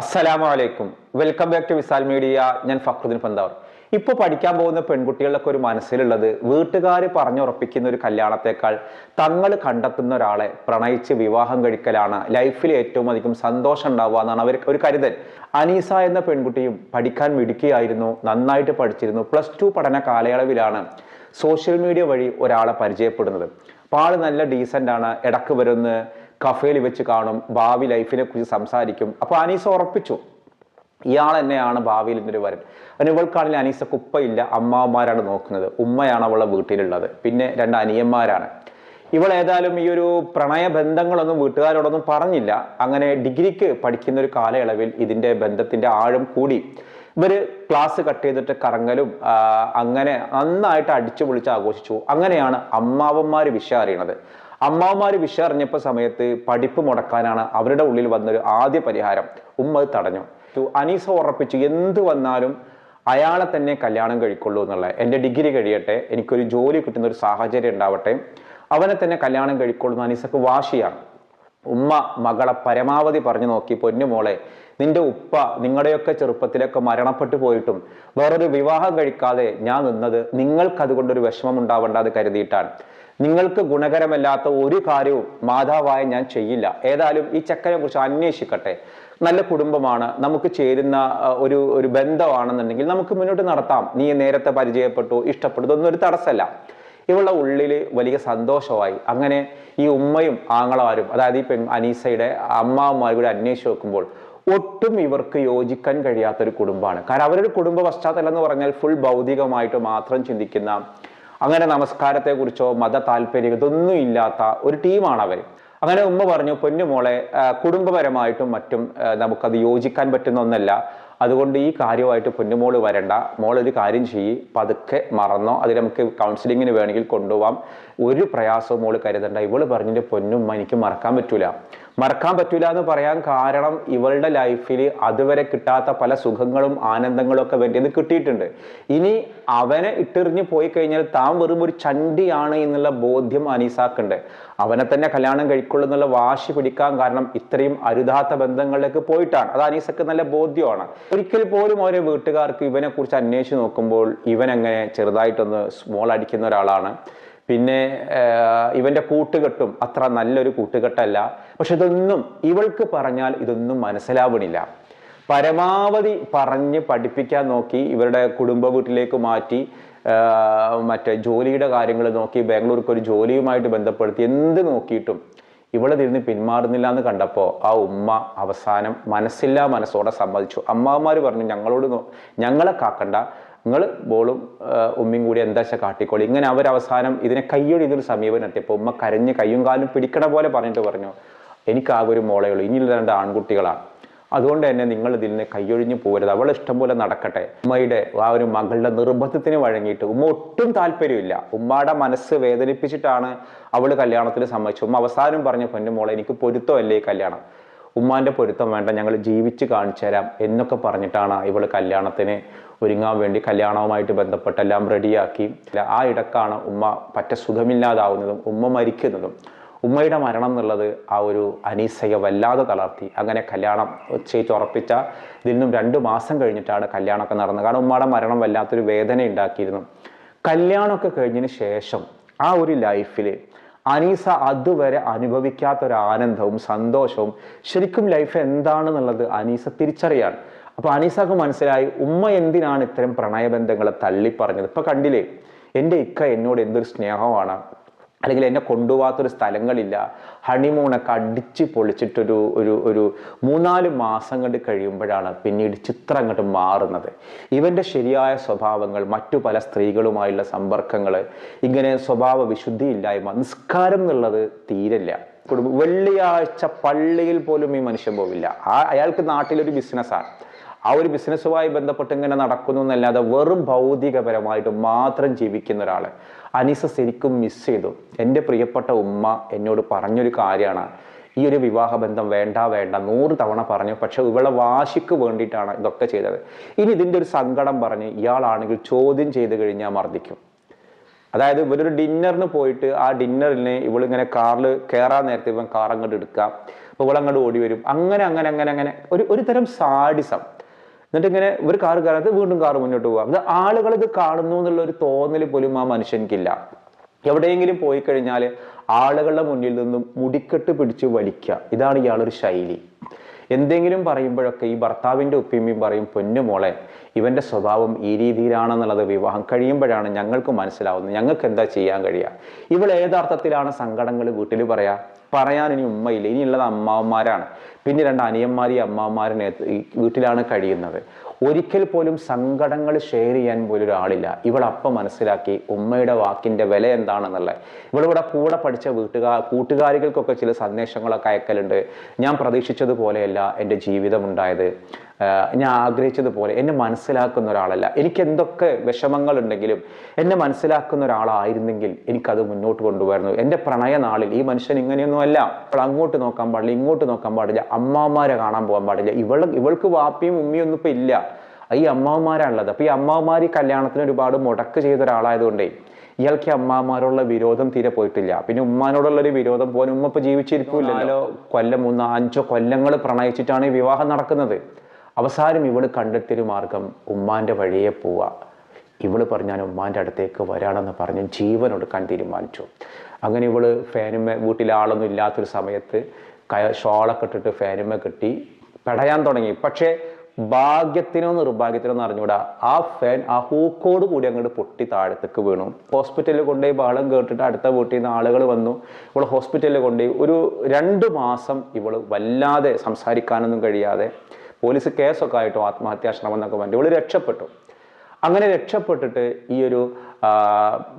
അസ്സലാമു അലൈക്കും welcome back to Visal media. ഞാൻ ഫക്രുദ്ദീൻ പന്താവർ. ഇപ്പോൾ പഠിക്കാൻ പോകുന്ന പെൺകുട്ടികളൊക്കെ ഒരു മനസ്സിലുള്ളത് വീട്ടുകാർ പറഞ്ഞുറപ്പിക്കുന്ന ഒരു കല്യാണത്തെക്കാൾ തങ്ങൾ കണ്ടെത്തുന്ന ഒരാളെ പ്രണയിച്ച് വിവാഹം കഴിക്കലാണ് ലൈഫിൽ ഏറ്റവും അധികം സന്തോഷം ഉണ്ടാവുക എന്നാണ് അവർ ഒരു കരുതൽ. അനീസ എന്ന പെൺകുട്ടിയും പഠിക്കാൻ മിടുക്കിയായിരുന്നു നന്നായിട്ട് പഠിച്ചിരുന്നു പ്ലസ് ടു പഠന കാലയളവിലാണ് സോഷ്യൽ മീഡിയ വഴി ഒരാളെ പരിചയപ്പെടുന്നത്. അപ്പോൾ ആൾ നല്ല ഡീസന്റ് ആണ് ഇടയ്ക്ക് വരുന്ന് കഫേയിൽ വെച്ച് കാണും ഭാവി ലൈഫിനെ കുറിച്ച് സംസാരിക്കും. അപ്പോൾ അനീസ ഉറപ്പിച്ചു ഇയാൾ തന്നെയാണ് ഭാവിയിൽ ഒരു വരൻ. അതിന് ഇവൾക്കാണെങ്കിൽ അനീസക്ക് കുപ്പയില്ല അമ്മാവന്മാരാണ് നോക്കുന്നത്. ഉമ്മയാണ് അവളുടെ വീട്ടിലുള്ളത്. പിന്നെ രണ്ട് അനിയന്മാരാണ്. ഇവൾ ഏതായാലും ഈ ഒരു പ്രണയ ബന്ധങ്ങളൊന്നും വീട്ടുകാരോടൊന്നും പറഞ്ഞില്ല. അങ്ങനെ ഡിഗ്രിക്ക് പഠിക്കുന്ന ഒരു കാലയളവിൽ ഇതിന്റെ ബന്ധത്തിന്റെ ആഴം കൂടി. ഇവർ ക്ലാസ് കട്ട് ചെയ്തിട്ട് കറങ്ങലും അങ്ങനെ നന്നായിട്ട് അടിച്ചു പൊളിച്ച് ആഘോഷിച്ചു. അങ്ങനെയാണ് അമ്മാവന്മാർ വിഷയം അറിയണത്. അമ്മാവന്മാര് വിഷയം അറിഞ്ഞപ്പോൾ സമയത്ത് പഠിപ്പ് മുടക്കാനാണ് അവരുടെ ഉള്ളിൽ വന്നൊരു ആദ്യ പരിഹാരം. ഉമ്മ തടഞ്ഞു. അനീസ ഉറപ്പിച്ചു എന്ത് വന്നാലും അയാളെ തന്നെ കല്യാണം കഴിക്കുള്ളൂ എന്നുള്ള എന്റെ ഡിഗ്രി കഴിയട്ടെ എനിക്കൊരു ജോലി കിട്ടുന്ന ഒരു സാഹചര്യം ഉണ്ടാവട്ടെ അവനെ തന്നെ കല്യാണം കഴിക്കുള്ളൂ എന്ന് അനീസക്ക് വാശിയാണ്. ഉമ്മ മകളെ പരമാവധി പറഞ്ഞു നോക്കി പൊന്നു മോളെ നിന്റെ ഉപ്പ നിങ്ങളുടെയൊക്കെ ചെറുപ്പത്തിലൊക്കെ മരണപ്പെട്ടു പോയിട്ടും വേറൊരു വിവാഹം കഴിക്കാതെ ഞാൻ നിന്നത് നിങ്ങൾക്ക് അതുകൊണ്ടൊരു വിഷമം ഉണ്ടാവേണ്ടത് കരുതിയിട്ടാണ്. നിങ്ങൾക്ക് ഗുണകരമല്ലാത്ത ഒരു കാര്യവും മാതാവായ ഞാൻ ചെയ്യില്ല. ഏതായാലും ഈ ചെക്കനെ കുറിച്ച് അന്വേഷിക്കട്ടെ. നല്ല കുടുംബമാണ്. നമുക്ക് ചേരുന്ന ഒരു ഒരു ബന്ധമാണെന്നുണ്ടെങ്കിൽ നമുക്ക് മുന്നോട്ട് നടത്താം. നീ നേരത്തെ പരിചയപ്പെട്ടു ഇഷ്ടപ്പെട്ടു ഒന്നും ഒരു തടസ്സമല്ല. ഇവളുടെ ഉള്ളിൽ വലിയ സന്തോഷമായി. അങ്ങനെ ഈ ഉമ്മയും ആങ്ങളമാരും അതായത് ഈ പെൺ അനീസയുടെ അമ്മാവന്മാർ കൂടി അന്വേഷിച്ച് നോക്കുമ്പോൾ ഒട്ടും ഇവർക്ക് യോജിക്കാൻ കഴിയാത്തൊരു കുടുംബമാണ്. കാരണം അവരുടെ കുടുംബ പശ്ചാത്തലം എന്ന് പറഞ്ഞാൽ ഫുൾ ഭൗതികമായിട്ട് മാത്രം ചിന്തിക്കുന്ന അങ്ങനെ നമസ്കാരത്തെക്കുറിച്ചോ മത താല്പര്യം ഇതൊന്നും ഇല്ലാത്ത ഒരു ടീമാണ് അവർ അങ്ങനെ ഉമ്മ പറഞ്ഞു പൊന്നുമോളെ കുടുംബപരമായിട്ടും മറ്റും നമുക്കത് യോജിക്കാൻ പറ്റുന്ന ഒന്നല്ല. അതുകൊണ്ട് ഈ കാര്യമായിട്ട് പൊന്നുമോൾ വരണ്ട. മോളൊരു കാര്യം ചെയ്യ്. പതുക്കെ മറന്നോ. അതിൽ നമുക്ക് കൗൺസിലിങ്ങിന് വേണമെങ്കിൽ കൊണ്ടുപോകാം ഒരു പ്രയാസവും മോൾ കരുതണ്ട. ഇവൾ പറഞ്ഞിട്ട് പൊന്നുമ്മ എനിക്ക് മറക്കാൻ പറ്റൂല. മറക്കാൻ പറ്റൂല എന്ന് പറയാൻ കാരണം ഇവളുടെ ലൈഫിൽ അതുവരെ കിട്ടാത്ത പല സുഖങ്ങളും ആനന്ദങ്ങളും ഒക്കെ വേണ്ടിയത് കിട്ടിയിട്ടുണ്ട്. ഇനി അവനെ ഇട്ടെറിഞ്ഞ് പോയി കഴിഞ്ഞാൽ താൻ വെറും ഒരു ചണ്ടിയാണ് എന്നുള്ള ബോധ്യം അനീസാക്കുണ്ട്. അവനെ തന്നെ കല്യാണം കഴിക്കുള്ളൂ എന്നുള്ള വാശി പിടിക്കാൻ കാരണം ഇത്രയും അരുതാത്ത ബന്ധങ്ങളിലേക്ക് പോയിട്ടാണ്. അത് അനീസക്ക് നല്ല ബോധ്യമാണ്. ഒരിക്കൽ പോലും ഓരോ വീട്ടുകാർക്ക് ഇവനെ കുറിച്ച് അന്വേഷിച്ച് നോക്കുമ്പോൾ ഇവൻ അങ്ങനെ ചെറുതായിട്ടൊന്ന് സ്മോൾ അടിക്കുന്ന ഒരാളാണ്. പിന്നെ ഇവന്റെ കൂട്ടുകെട്ടും അത്ര നല്ലൊരു കൂട്ടുകെട്ടല്ല. പക്ഷെ ഇതൊന്നും ഇവൾക്ക് പറഞ്ഞാൽ ഇതൊന്നും മനസ്സിലാവണില്ല. പരമാവധി പറഞ്ഞ് പഠിപ്പിക്കാൻ നോക്കി ഇവരുടെ കുടുംബ വീട്ടിലേക്ക് മാറ്റി മറ്റേ ജോലിയുടെ കാര്യങ്ങൾ നോക്കി ബാംഗ്ലൂർക്ക് ഒരു ജോലിയുമായിട്ട് ബന്ധപ്പെടുത്തി എന്ത് നോക്കിയിട്ടും ഇവളെ തിരിഞ്ഞ് പിന്മാറുന്നില്ല എന്ന് കണ്ടപ്പോൾ ആ ഉമ്മ അവസാനം മനസ്സില്ലാ മനസ്സോടെ സമ്മതിച്ചു. അമ്മാവന്മാർ പറഞ്ഞു ഞങ്ങളോട് ഞങ്ങളെ കാക്കണ്ട. നിങ്ങൾ ബോളും ഉമ്മയും കൂടി എന്താ വെച്ചാൽ കാട്ടിക്കോളി. ഇങ്ങനെ അവർ അവസാനം ഇതിനെ കയ്യൊടി ഇതൊരു സമീപനം എത്തിയപ്പോൾ ഉമ്മ കരഞ്ഞ് കയ്യും കാലും പിടിക്കണ പോലെ പറഞ്ഞിട്ട് പറഞ്ഞു എനിക്കാകെ ഒരു മോളേ ഉള്ളൂ ഇനിയുള്ള രണ്ട് ആൺകുട്ടികളാണ്. അതുകൊണ്ട് തന്നെ നിങ്ങൾ ഇതിൽ നിന്ന് കൈയൊഴിഞ്ഞു പോകരുത് അവൾ ഇഷ്ടം പോലെ നടക്കട്ടെ. ഉമ്മയുടെ ആ ഒരു മകളുടെ നിർബന്ധത്തിന് വഴങ്ങിയിട്ട് ഉമ്മ ഒട്ടും താല്പര്യമില്ല. ഉമ്മയുടെ മനസ്സ് വേദനിപ്പിച്ചിട്ടാണ് അവൾ കല്യാണത്തിന് സമ്മതിച്ചു ഉമ്മ അവസാനം പറഞ്ഞ പൊന്നു മോളെ എനിക്ക് പൊരുത്തമല്ലേ ഈ കല്യാണം? ഉമ്മാന്റെ പൊരുത്തം വേണ്ട ഞങ്ങൾ ജീവിച്ച് കാണിച്ചു തരാം എന്നൊക്കെ പറഞ്ഞിട്ടാണ് ഇവൾ കല്യാണത്തിന് ഒരുങ്ങാൻ വേണ്ടി കല്യാണവുമായിട്ട് ബന്ധപ്പെട്ടെല്ലാം റെഡിയാക്കി ആ ഇടക്കാണ് ഉമ്മ പറ്റ സുഖമില്ലാതാവുന്നതും ഉമ്മ മരിക്കുന്നതും. ഉമ്മയുടെ മരണം എന്നുള്ളത് ആ ഒരു അനീസയെ വല്ലാതെ തളർത്തി. അങ്ങനെ കല്യാണം ചെയ്ത് ഉറപ്പിച്ച ഇതിൽ നിന്നും രണ്ട് മാസം കഴിഞ്ഞിട്ടാണ് കല്യാണമൊക്കെ നടന്നത്. കാരണം ഉമ്മയുടെ മരണം വല്ലാത്തൊരു വേദന ഉണ്ടാക്കിയിരുന്നു കല്യാണമൊക്കെ കഴിഞ്ഞതിന് ശേഷം ആ ഒരു ലൈഫിൽ അനീസ അതുവരെ അനുഭവിക്കാത്ത ഒരു ആനന്ദവും സന്തോഷവും ശരിക്കും ലൈഫ് എന്താണെന്നുള്ളത് അനീസ തിരിച്ചറിയാണ്. അപ്പൊ അനീസക്ക് മനസ്സിലായി ഉമ്മ എന്തിനാണ് ഇത്തരം പ്രണയബന്ധങ്ങളെ തള്ളി പറഞ്ഞത് ഇപ്പൊ കണ്ടില്ലേ എന്റെ ഇക്ക എന്നോട് എന്തൊരു സ്നേഹമാണ്. അല്ലെങ്കിൽ എന്നെ കൊണ്ടുപോകാത്തൊരു സ്ഥലങ്ങളില്ല. ഹണിമൂണൊക്കെ അടിച്ച് പൊളിച്ചിട്ടൊരു ഒരു ഒരു മൂന്നാൽ മാസം കണ്ട് കഴിയുമ്പോഴാണ് പിന്നീട് ചിത്രം അങ്ങോട്ട് മാറുന്നത്. ഇവന്റെ ശരിയായ സ്വഭാവങ്ങൾ മറ്റു പല സ്ത്രീകളുമായുള്ള സമ്പർക്കങ്ങൾ ഇങ്ങനെ സ്വഭാവ വിശുദ്ധിയില്ലായ്മ നിസ്കാരം എന്നുള്ളത് തീരില്ല. കുടുംബം വെള്ളിയാഴ്ച പള്ളിയിൽ പോലും ഈ മനുഷ്യൻ പോവില്ല. ആ അയാൾക്ക് നാട്ടിലൊരു ബിസിനസ്സാണ് ആ ഒരു ബിസിനസ്സുമായി ബന്ധപ്പെട്ട് ഇങ്ങനെ നടക്കുന്നു എന്നല്ലാതെ വെറും ഭൗതികപരമായിട്ട് മാത്രം ജീവിക്കുന്ന ഒരാൾ അനീസ ശരിക്കും മിസ് ചെയ്തു. എന്റെ പ്രിയപ്പെട്ട ഉമ്മ എന്നോട് പറഞ്ഞൊരു കാര്യമാണ്. ഈ ഒരു വിവാഹബന്ധം വേണ്ട വേണ്ട നൂറ് തവണ പറഞ്ഞു പക്ഷെ ഇവളെ വാശിക്ക് വേണ്ടിയിട്ടാണ് ഇതൊക്കെ ചെയ്തത്. ഇനി ഇതിന്റെ ഒരു സങ്കടം പറഞ്ഞ് ഇയാളാണെങ്കിൽ ചോദ്യം ചെയ്ത് കഴിഞ്ഞാൽ മർദ്ദിക്കും. അതായത് ഇവരൊരു ഡിന്നറിന് പോയിട്ട് ആ ഡിന്നറിന് ഇവളിങ്ങനെ കാറിൽ കയറാൻ നേരത്തെ ഇവൻ കാർ അങ്ങോട്ട് എടുക്കുക അപ്പോൾ ഇവളങ്ങോട്ട് ഓടി വരും അങ്ങനെ അങ്ങനെ അങ്ങനെ അങ്ങനെ ഒരു ഒരു തരം സാഡിസം. എന്നിട്ട് ഇങ്ങനെ ഒരു കാറ് കയറാത്ത വീണ്ടും കാറ് മുന്നോട്ട് പോകാം അത് ആളുകൾ ഇത് കാണുന്നു എന്നുള്ള ഒരു തോന്നൽ പോലും ആ മനുഷ്യനിക്കില്ല എവിടെയെങ്കിലും പോയി കഴിഞ്ഞാൽ ആളുകളുടെ മുന്നിൽ നിന്നും മുടിക്കെട്ട് പിടിച്ച് വലിക്കുക ഇതാണ് ഇയാളൊരു ശൈലി. എന്തെങ്കിലും പറയുമ്പോഴൊക്കെ ഈ ഭർത്താവിന്റെ ഉപ്പിമ്മയും പറയും പൊന്നു മോളെ ഇവന്റെ സ്വഭാവം ഈ രീതിയിലാണെന്നുള്ളത് വിവാഹം കഴിയുമ്പോഴാണ് ഞങ്ങൾക്ക് മനസ്സിലാവുന്നത്. ഞങ്ങൾക്ക് എന്താ ചെയ്യാൻ കഴിയുക? ഇവൾ ഏതാർത്ഥത്തിലാണ് സങ്കടങ്ങൾ വീട്ടിൽ പറയാ. പറയാൻ ഇനി ഉമ്മയില്ല. ഇനിയുള്ളത് അമ്മാവന്മാരാണ്. പിന്നെ രണ്ട് അനിയന്മാരെയും അമ്മാവന്മാരും വീട്ടിലാണ് കഴിയുന്നത്. ഒരിക്കൽ പോലും സങ്കടങ്ങൾ ഷെയർ ചെയ്യാൻ പോലും ഒരാളില്ല. ഇവൾ അപ്പം മനസ്സിലാക്കി ഉമ്മയുടെ വാക്കിന്റെ വില എന്താണെന്നുള്ളത് ഇവളിവിടെ കൂടെ പഠിച്ച വീട്ടുകാർ കൂട്ടുകാരികൾക്കൊക്കെ ചില സന്ദേശങ്ങളൊക്കെ അയക്കലുണ്ട്. ഞാൻ പ്രതീക്ഷിച്ചതുപോലെയല്ല എന്റെ ജീവിതം ഉണ്ടായത്. ഞാൻ ആഗ്രഹിച്ചതുപോലെ എന്നെ മനസ്സിലാക്കുന്ന ഒരാളല്ല. എനിക്ക് എന്തൊക്കെ വിഷമങ്ങൾ ഉണ്ടെങ്കിലും എന്നെ മനസ്സിലാക്കുന്ന ഒരാളായിരുന്നെങ്കിൽ എനിക്കത് മുന്നോട്ട് കൊണ്ടുവരുന്നു എന്റെ പ്രണയ നാളിൽ ഈ മനുഷ്യൻ ഇങ്ങനെയൊന്നുമല്ല. ഇപ്പോൾ അങ്ങോട്ട് നോക്കാൻ പാടില്ല ഇങ്ങോട്ട് നോക്കാൻ പാടില്ല. അമ്മാമാരെ കാണാൻ പോകാൻ പാടില്ല. ഇവൾ ഇവൾക്ക് വാപ്പിയും ഉമ്മിയും ഒന്നും ഇപ്പം ഇല്ല. ഈ അമ്മാവന്മാരാണുള്ളത്. അപ്പോൾ ഈ അമ്മാവന്മാർ ഈ കല്യാണത്തിന് ഒരുപാട് മുടക്ക് ചെയ്ത ഒരാളായതുകൊണ്ടേ ഇയാൾക്ക് അമ്മാമാരോടുള്ള വിരോധം തീരെ പോയിട്ടില്ല. പിന്നെ ഉമ്മാനോടുള്ള ഒരു വിരോധം പോലും ഉമ്മ ഇപ്പൊ ജീവിച്ചിരിക്കില്ലല്ലോ. കൊല്ലം മൂന്നോ അഞ്ചോ കൊല്ലങ്ങൾ പ്രണയിച്ചിട്ടാണ് ഈ വിവാഹം നടക്കുന്നത്. അവസാനം ഇവൾ കണ്ടെത്തിയൊരു മാർഗം ഉമ്മാന്റെ വഴിയെ പോവുക ഇവൾ പറഞ്ഞാൽ ഉമ്മാന്റെ അടുത്തേക്ക് വരാണെന്ന് പറഞ്ഞ് ജീവൻ എടുക്കാൻ തീരുമാനിച്ചു. അങ്ങനെ ഇവൾ ഫാനുമേ വീട്ടിലെ ആളൊന്നും ഇല്ലാത്തൊരു സമയത്ത് കയ ഷോളൊക്കെ ഇട്ടിട്ട് ഫാനുമേ കെട്ടി പെടയാൻ തുടങ്ങി. പക്ഷേ ഭാഗ്യത്തിനോ നിർഭാഗ്യത്തിനോ എന്ന് അറിഞ്ഞൂടാ ആ ഫാൻ ആ ഹൂക്കോട് കൂടി അങ്ങോട്ട് പൊട്ടി താഴത്തേക്ക് വീണു. ഹോസ്പിറ്റലിൽ കൊണ്ടുപോയി ബഹളം കേട്ടിട്ട് അടുത്ത വീട്ടിൽ നിന്ന് ആളുകൾ വന്നു. ഇവൾ ഹോസ്പിറ്റലിൽ കൊണ്ടുപോയി. ഒരു രണ്ട് മാസം ഇവൾ വല്ലാതെ സംസാരിക്കാനൊന്നും കഴിയാതെ പോലീസ് കേസൊക്കെ ആയിട്ടും ആത്മഹത്യാശ്രമം എന്നൊക്കെ പറഞ്ഞു ഇവൾ രക്ഷപ്പെട്ടു. അങ്ങനെ രക്ഷപ്പെട്ടിട്ട് ഈ ഒരു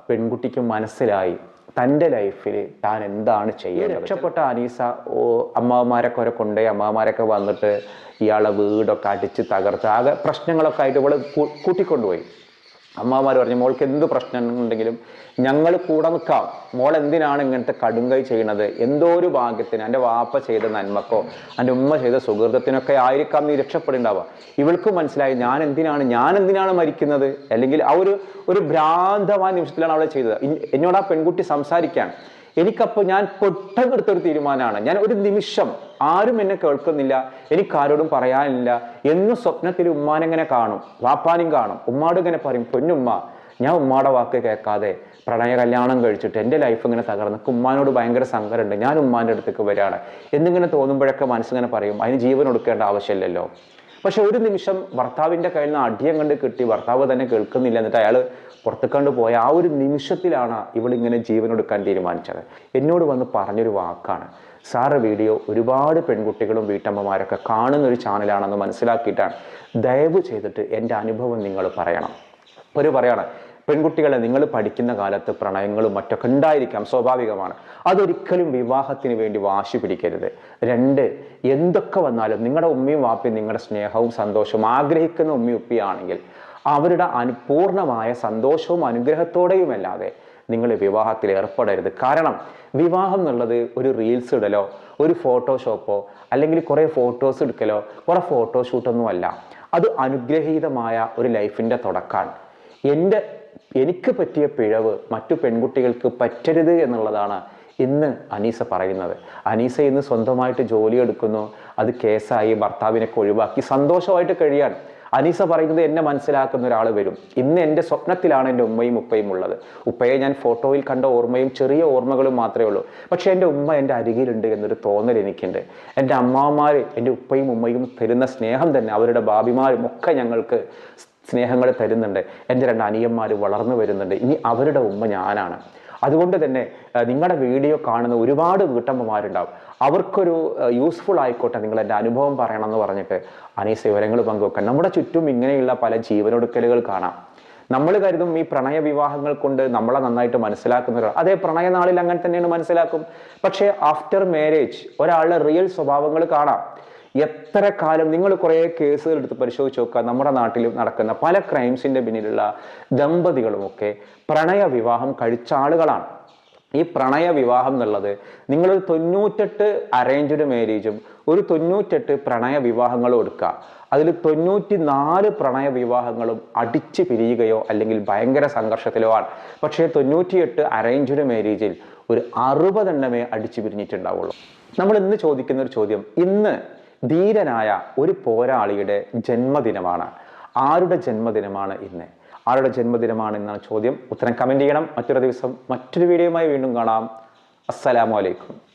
പെൺകുട്ടിക്ക് മനസ്സിലായി തന്റെ ലൈഫിൽ താൻ എന്താണ് ചെയ്യുന്നത് രക്ഷപ്പെട്ട അനീസ ഓ അമ്മാവന്മാരൊക്കെ അവരെ കൊണ്ടുപോയി അമ്മാവന്മാരൊക്കെ വന്നിട്ട് ഇയാളെ വീടൊക്കെ അടിച്ച് തകർത്ത് ആകെ പ്രശ്നങ്ങളൊക്കെ ആയിട്ട് ഇവൾ കൂട്ടിക്കൊണ്ടുപോയി. അമ്മമാർ പറഞ്ഞു മോൾക്ക് എന്ത് പ്രശ്നമുണ്ടെങ്കിലും ഞങ്ങൾ കൂടെ നിൽക്കാം. മോൾ എന്തിനാണ് ഇങ്ങനത്തെ കടുങ്കൈ ചെയ്യണത്? എന്തോ ഒരു ഭാഗ്യത്തിന് എന്റെ വാപ്പ ചെയ്ത നന്മക്കോ എന്റെ ഉമ്മ ചെയ്ത സുഹൃത്തത്തിനൊക്കെ ആയിരിക്കാം നീ രക്ഷപ്പെടേണ്ടാവുക ഇവൾക്ക് മനസ്സിലായി ഞാൻ എന്തിനാണ് ഞാൻ എന്തിനാണ് മരിക്കുന്നത്? അല്ലെങ്കിൽ ആ ഒരു ഒരു ഭ്രാന്തമായ നിമിഷത്തിലാണ് അവളെ ചെയ്തത്. എന്നോട് ആ പെൺകുട്ടി സംസാരിക്കാൻ. എനിക്കപ്പോൾ ഞാൻ പൊട്ടക്കെടുത്തൊരു തീരുമാനമാണ് ഞാൻ ഒരു നിമിഷം ആരും എന്നെ കേൾക്കുന്നില്ല എനിക്കാരോടും പറയാനില്ല എന്നും സ്വപ്നത്തിൽ ഉമ്മാനെങ്ങനെ കാണും. വാപ്പാനും കാണും. ഉമ്മാട് ഇങ്ങനെ പറയും പൊന്നുമ്മ ഞാൻ ഉമ്മാടെ വാക്ക് കേൾക്കാതെ പ്രണയ കല്യാണം കഴിച്ചിട്ട് എന്റെ ലൈഫ് ഇങ്ങനെ തകർന്ന് ഉമ്മാനോട് ഭയങ്കര സങ്കടമുണ്ട്. ഞാൻ ഉമ്മാന്റെ അടുത്തേക്ക് വരികയാണ്. എന്നിങ്ങനെ തോന്നുമ്പോഴൊക്കെ മനസ്സിങ്ങനെ പറയും അതിന് ജീവൻ കൊടുക്കേണ്ട ആവശ്യമില്ലല്ലോ. പക്ഷെ ഒരു നിമിഷം ഭർത്താവിന്റെ കയ്യിൽ നിന്ന് അടിയം കണ്ട് കിട്ടി ഭർത്താവ് തന്നെ കേൾക്കുന്നില്ല എന്നിട്ട് അയാൾ പുറത്തേക്കണ്ട് പോയ. ആ ഒരു നിമിഷത്തിലാണ് ഇവളിങ്ങനെ ജീവൻ എടുക്കാൻ തീരുമാനിച്ചത്. എന്നോട് വന്ന് പറഞ്ഞൊരു വാക്കാണ്. സാറ് വീഡിയോ ഒരുപാട് പെൺകുട്ടികളും വീട്ടമ്മമാരൊക്കെ കാണുന്ന ഒരു ചാനലാണെന്ന് മനസ്സിലാക്കിയിട്ടാണ്. ദയവ് ചെയ്തിട്ട് എന്റെ അനുഭവം നിങ്ങൾ പറയണം. ഒരു പറയാണ് പെൺകുട്ടികളെ നിങ്ങൾ പഠിക്കുന്ന കാലത്ത് പ്രണയങ്ങളും മറ്റൊക്കെ ഉണ്ടായിരിക്കാം സ്വാഭാവികമാണ്. അതൊരിക്കലും വിവാഹത്തിന് വേണ്ടി വാശി പിടിക്കരുത്. രണ്ട് എന്തൊക്കെ വന്നാലും നിങ്ങളുടെ ഉമ്മയും വാപ്പയും നിങ്ങളുടെ സ്നേഹവും സന്തോഷവും ആഗ്രഹിക്കുന്ന ഉമ്മയും ഉപ്പിയാണെങ്കിൽ അവരുടെ അനുപൂർണമായ സന്തോഷവും അനുഗ്രഹത്തോടെയുമല്ലാതെ നിങ്ങൾ വിവാഹത്തിൽ ഏർപ്പെടരുത്. കാരണം വിവാഹം എന്നുള്ളത് ഒരു റീൽസ് ഇടലോ ഒരു ഫോട്ടോഷോപ്പോ അല്ലെങ്കിൽ കുറേ ഫോട്ടോസ് എടുക്കലോ കുറേ ഫോട്ടോഷൂട്ടൊന്നും അല്ല അത് അനുഗ്രഹീതമായ ഒരു ലൈഫിന്റെ തുടക്കമാണ് എന്റെ എനിക്ക് പറ്റിയ പിഴവ് മറ്റു പെൺകുട്ടികൾക്ക് പറ്റരുത് എന്നുള്ളതാണ് ഇന്ന് അനീസ പറയുന്നത്. അനീസ ഇന്ന് സ്വന്തമായിട്ട് ജോലി എടുക്കുന്നു. അത് കേസായി ഭർത്താവിനൊക്കെ ഒഴിവാക്കി സന്തോഷമായിട്ട് കഴിയാണ് അനീസ പറയുന്നത് എന്നെ മനസ്സിലാക്കുന്ന ഒരാൾ വരും. ഇന്ന് എന്റെ സ്വപ്നത്തിലാണ് എന്റെ ഉമ്മയും ഉപ്പയും ഉള്ളത്. ഉപ്പയെ ഞാൻ ഫോട്ടോയിൽ കണ്ട ഓർമ്മയും ചെറിയ ഓർമ്മകളും മാത്രമേ ഉള്ളൂ. പക്ഷേ എന്റെ ഉമ്മ എന്റെ അരികിലുണ്ട് എന്നൊരു തോന്നൽ എനിക്കുണ്ട്. എന്റെ അമ്മാമാർ എന്റെ ഉപ്പയും ഉമ്മയും തരുന്ന സ്നേഹം തന്നെ അവരുടെ ഭാബിമാരും ഒക്കെ ഞങ്ങൾക്ക് സ്നേഹങ്ങൾ തരുന്നുണ്ട്. എന്റെ രണ്ട് അനിയന്മാർ വളർന്നു വരുന്നുണ്ട്. ഇനി അവരുടെ ഉമ്മ ഞാനാണ്. അതുകൊണ്ട് തന്നെ നിങ്ങളുടെ വീഡിയോ കാണുന്ന ഒരുപാട് വീട്ടമ്മമാരുണ്ടാവും. അവർക്കൊരു യൂസ്ഫുൾ ആയിക്കോട്ടെ നിങ്ങൾ എന്റെ അനുഭവം പറയണം എന്ന് പറഞ്ഞിട്ട്. അനീസ് വിവരങ്ങൾ പങ്കുവെക്കാൻ. നമ്മുടെ ചുറ്റും ഇങ്ങനെയുള്ള പല ജീവനൊടുക്കലുകൾ കാണാം. നമ്മൾ കരുതും ഈ പ്രണയ വിവാഹങ്ങൾ കൊണ്ട് നമ്മളെ നന്നായിട്ട് മനസ്സിലാക്കുന്നവർ അതേ പ്രണയനാളിൽ അങ്ങനെ തന്നെയാണ് മനസ്സിലാക്കും. പക്ഷേ ആഫ്റ്റർ മാരേജ് ഒരാളുടെ റിയൽ സ്വഭാവങ്ങൾ കാണാം. എത്ര കാലം നിങ്ങൾ കുറേ കേസുകൾ എടുത്ത് പരിശോധിച്ച് നോക്കുക. നമ്മുടെ നാട്ടിൽ നടക്കുന്ന പല ക്രൈംസിന്റെ പിന്നിലുള്ള ദമ്പതികളുമൊക്കെ പ്രണയ വിവാഹം കഴിച്ച ആളുകളാണ്. ഈ പ്രണയ വിവാഹം എന്നുള്ളത് നിങ്ങളൊരു തൊണ്ണൂറ്റെട്ട് അറേഞ്ച്ഡ് മാരേജും ഒരു തൊണ്ണൂറ്റെട്ട് പ്രണയ വിവാഹങ്ങളും എടുക്കുക. അതിൽ തൊണ്ണൂറ്റി നാല് പ്രണയ വിവാഹങ്ങളും അടിച്ച് പിരിയുകയോ അല്ലെങ്കിൽ ഭയങ്കര സംഘർഷത്തിലോ ആണ്. പക്ഷേ തൊണ്ണൂറ്റിയെട്ട് അറേഞ്ച്ഡ് മാരേജിൽ ഒരു അറുപതെണ്ണമേ അടിച്ചു പിരിഞ്ഞിട്ടുണ്ടാവുള്ളൂ. നമ്മൾ ഇന്ന് ചോദിക്കുന്ന ഒരു ചോദ്യം ഇന്ന് ധീരനായ ഒരു പോരാളിയുടെ ജന്മദിനമാണ്. ആരുടെ ജന്മദിനമാണ് ഇന്ന്? ആരുടെ ജന്മദിനമാണ് എന്നാണ് ചോദ്യം. ഉത്തരം കമന്റ് ചെയ്യണം. മറ്റൊരു ദിവസം മറ്റൊരു വീഡിയോയുമായി വീണ്ടും കാണാം. അസ്സലാമു അലൈക്കും.